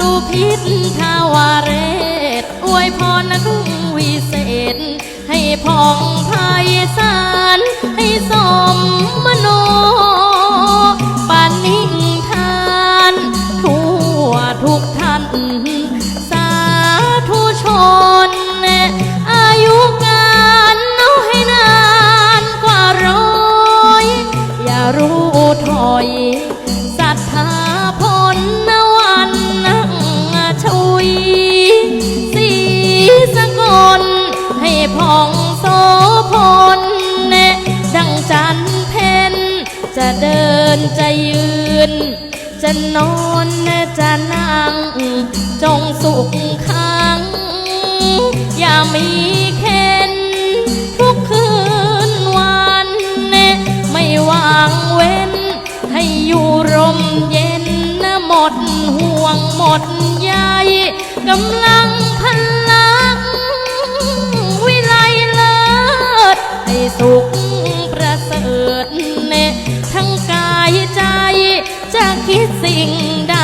ตุพิษทาวาเรศอวยพรนักวิเศษ ให้พองไพศาลให้สมมโนปานิทานทั่วทุกท่าน สาธุชน อายุการเอาให้นานกว่าร้อย อย่ารู้ถอย ให้พองโสพลดังจันเพนจะเดินจะยืน จะนอนจะนั่ง จงสุขขังอย่ามีเข็นทุกคืนวันไม่วางเว้น ให้อยู่ร่มเย็นนะหมดห่วงหมดใยกำลัง คิดสิ่งใด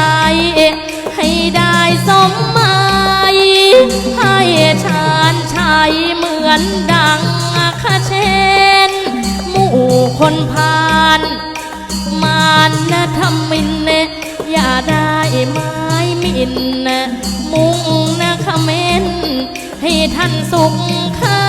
ให้ได้สมหมายให้ชาญชัยเหมือนดังคาเชนหมู่คนพานมานนะทำมินเนอย่าได้ไม้มินนะมุ่งนะขเมนให้ท่านสุขค่า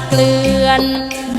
ดเกลื่อน